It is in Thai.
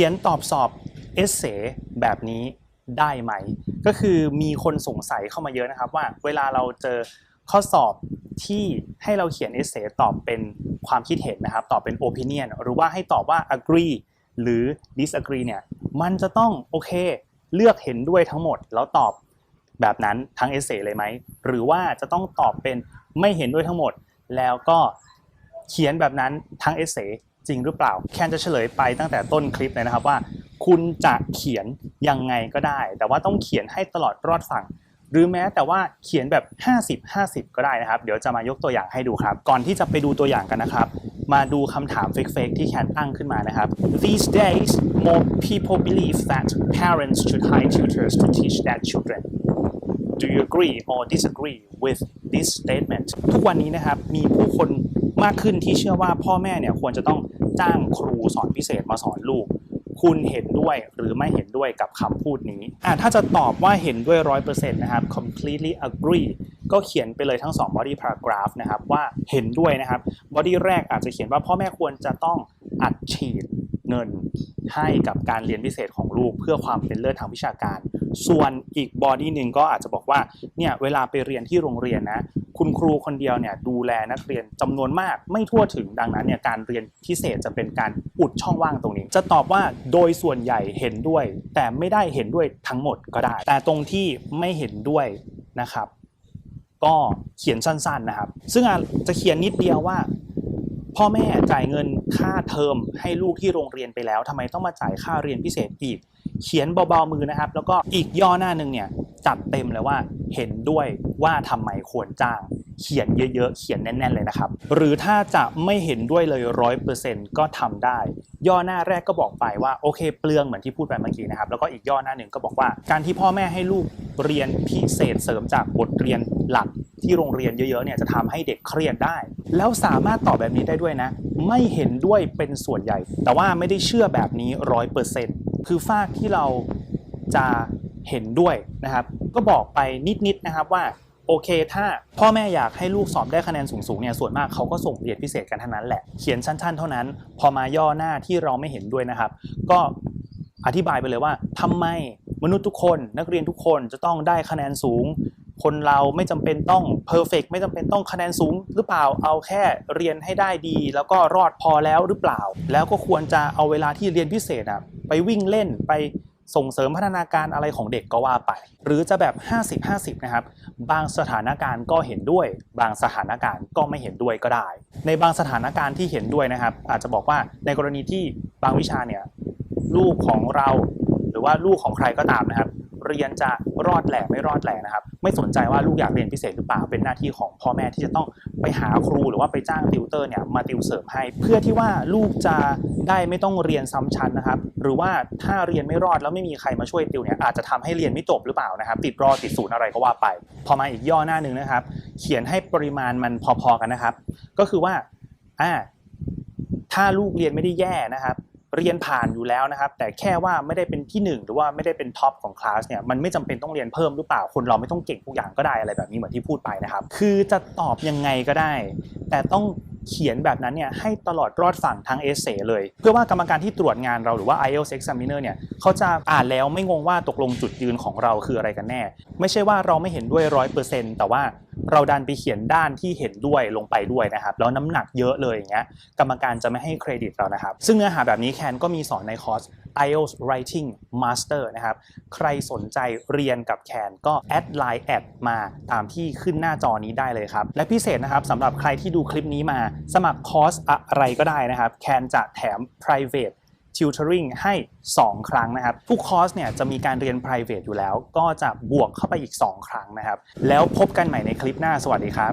ขียนตอบสอบเอเซแบบนี้ได้ไหม ก็คือมีคนสงสัยเข้ามาเยอะนะครับว่า เวลาเราเจอข้อสอบที่ให้เราเขียนเอเซตอบเป็นความคิดเห็นนะครับ ตอบเป็น opinion หรือว่าให้ตอบว่า agree หรือ disagree เนี่ยมันจะต้องโอเค เลือกเห็นด้วยทั้งหมด แล้วตอบแบบนั้นทั้งเอเซเลยไหม หรือว่าจะต้องตอบเป็นไม่เห็นด้วยทั้งหมด แล้วก็เขียนแบบนั้นทั้งเอเซ จริงหรือเปล่า แคนจะเฉลยไปตั้งแต่ต้นคลิปเลยนะครับว่า คุณจะเขียนยังไงก็ได้ แต่ว่าต้องเขียนให้ตลอดรอดฝั่ง หรือแม้แต่ว่าเขียนแบบ 50 50 ก็ได้นะครับ เดี๋ยวจะมายกตัวอย่างให้ดูครับ ก่อนที่จะไปดูตัวอย่างกันนะครับ มาดูคำถามเฟกๆที่แคนตั้งขึ้นมานะครับ These days more people believe that parents should hire tutors to teach their children Do you agree or disagree with this statement ทุกวันนี้นะครับ มีผู้คน มากขึ้นที่เชื่อว่าพ่อแม่เนี่ยควรจะต้องจ้างครูสอนพิเศษมาสอนลูก คุณเห็นด้วยหรือไม่เห็นด้วยกับคำพูดนี้อะถ้าจะตอบว่าเห็นด้วยร้อยเปอร์เซ็นต์นะครับ completely agree ก็เขียนไปเลยทั้ง 2 body paragraph นะครับว่าเห็นด้วยนะครับ body แรกอาจจะเขียนว่าพ่อแม่ควรจะต้องอัดฉีดเงินให้กับการเรียนพิเศษของลูก เพื่อความเป็นเลิศทางวิชาการ ส่วนอีกบอดี้หนึ่งก็อาจจะบอกว่าเนี่ยเวลาไปเรียนที่โรงเรียนนะคุณครูคนเดียวเนี่ยดูแลนักเรียนจำนวนมากไม่ทั่วถึงดังนั้นเนี่ยการเรียนพิเศษจะเป็นการอุดช่องว่างตรงนี้ จะตอบว่าโดยส่วนใหญ่เห็นด้วย แต่ไม่ได้เห็นด้วยทั้งหมดก็ได้ แต่ตรงที่ไม่เห็นด้วยนะครับก็เขียนสั้นๆนะครับ ซึ่งอาจจะเขียนนิดเดียวว่า พ่อแม่จ่ายเงินค่าเทอมให้ลูกที่โรงเรียนไปแล้วทำไมต้องมาจ่ายค่าเรียนพิเศษอีก เขียนเบาๆมือนะครับ แล้วก็อีกย่อหน้าหนึ่งเนี่ยจัดเต็มเลยว่าเห็นด้วยว่าทำไมควรจ้าง เขียนเยอะๆ เขียนแน่น ๆ เลยนะครับ หรือถ้าจะไม่เห็นด้วยเลยร้อยเปอร์เซ็นต์ก็ทำได้ ย่อหน้าแรกก็บอกไปว่าโอเคเปลืองเหมือนที่พูดไปเมื่อกี้นะครับ แล้วก็อีกย่อหน้าหนึ่งก็บอกว่า การที่พ่อแม่ให้ลูกเรียนพิเศษเสริมจากบทเรียนหลักที่โรงเรียนเยอะๆ เนี่ยจะทำให้เด็กเครียดได้ แล้วสามารถตอบแบบนี้ได้ด้วยนะ ไม่เห็นด้วยเป็นส่วนใหญ่ แต่ว่าไม่ได้เชื่อแบบนี้ร้อยเปอร์เซ็นต์ คือฝากที่เราจะเห็นด้วยนะครับ ก็บอกไปนิดๆนะครับว่าโอเค ถ้าพ่อแม่อยากให้ลูกสอบได้คะแนนสูงๆเนี่ยส่วนมากเขาก็ส่งเรียนพิเศษกันทั้งนั้นแหละเขียนสั้น ๆ เท่านั้น พอมาย่อหน้าที่เราไม่เห็นด้วยนะครับ ก็อธิบายไปเลยว่าทำไมมนุษย์ทุกคนนักเรียนทุกคนจะต้องได้คะแนนสูง คนเราไม่จำเป็นต้องเพอร์เฟกไม่จำเป็นต้องคะแนนสูง หรือเปล่าเอาแค่เรียนให้ได้ดี แล้วก็รอดพอแล้วหรือเปล่า แล้วก็ควรจะเอาเวลาที่เรียนพิเศษอะ ไปวิ่งเล่นไปส่งเสริมพัฒนาการอะไรของเด็กก็ว่าไป หรือจะแบบ 50-50 นะครับ บางสถานการณ์ก็เห็นด้วย บางสถานการณ์ก็ไม่เห็นด้วยก็ได้ ในบางสถานการณ์ที่เห็นด้วยนะครับ อาจจะบอกว่าในกรณีที่บางวิชาเนี่ยลูกของเรา หรือว่าลูกของใครก็ตามนะครับ เรียนจะรอดแหล่ไม่รอดแหล่นะครับ ไม่สนใจว่าลูกอยากเรียนพิเศษหรือเปล่าเป็นหน้าที่ของพ่อแม่ที่จะต้องไปหาครูหรือว่าไปจ้างติวเตอร์เนี่ยมาติวเสริมให้ เพื่อที่ว่าลูกจะได้ไม่ต้องเรียนซ้ำชั้นนะครับ หรือว่าถ้าเรียนไม่รอดแล้วไม่มีใครมาช่วยติวเนี่ยอาจจะทำให้เรียนไม่จบหรือเปล่านะครับติดรอติดศูนย์อะไรก็ว่าไป พอมาอีกย่อหน้าหนึ่งนะครับ เขียนให้ปริมาณมันพอๆกันนะครับ ก็คือว่าอ่าถ้าลูกเรียนไม่ได้แย่นะครับ เรียนผ่านอยู่แล้วนะครับ แต่แค่ว่าไม่ได้เป็นที่หนึ่งหรือว่าไม่ได้เป็นท็อปของคลาสเนี่ยมันไม่จำเป็นต้องเรียนเพิ่มหรือเปล่าคนเราไม่ต้องเก่งทุกอย่างก็ได้อะไรแบบนี้เหมือนที่พูดไปนะครับ คือจะตอบยังไงก็ได้ แต่ต้องเขียนแบบนั้นเนี่ยให้ตลอดรอดฝั่งทั้งเอเซเลย เพื่อว่ากรรมการที่ตรวจงานเราหรือว่า IELTS examiner เนี่ยเขาจะอ่านแล้วไม่งงว่าตกลงจุดยืนของเราคืออะไรกันแน่ ไม่ใช่ว่าเราไม่เห็นด้วยร้อยเปอร์เซ็นต์แต่ว่า เราดันไปเขียนด้านที่เห็นด้วยลงไปด้วยนะครับแล้วน้ำหนักเยอะเลยอย่างเงี้ยกรรมการจะไม่ให้เครดิตเรานะครับ ซึ่งเนื้อหาแบบนี้แคนก็มีสอนในคอร์ส IELTS Writing Master นะครับ ใครสนใจเรียนกับแคนก็แอดไลน์แอดมาตามที่ขึ้นหน้าจอนี้ได้เลยครับ และพิเศษนะครับสำหรับใครที่ดูคลิปนี้มา สมัครคอร์สอะไรก็ได้นะครับแคนจะแถม private tutoring ให้ 2 ครั้งนะครับ ทุกคอร์สเนี่ยจะมีการเรียน private อยู่แล้ว ก็จะบวกเข้าไปอีก 2 ครั้งนะครับ แล้วพบกันใหม่ในคลิปหน้าสวัสดีครับ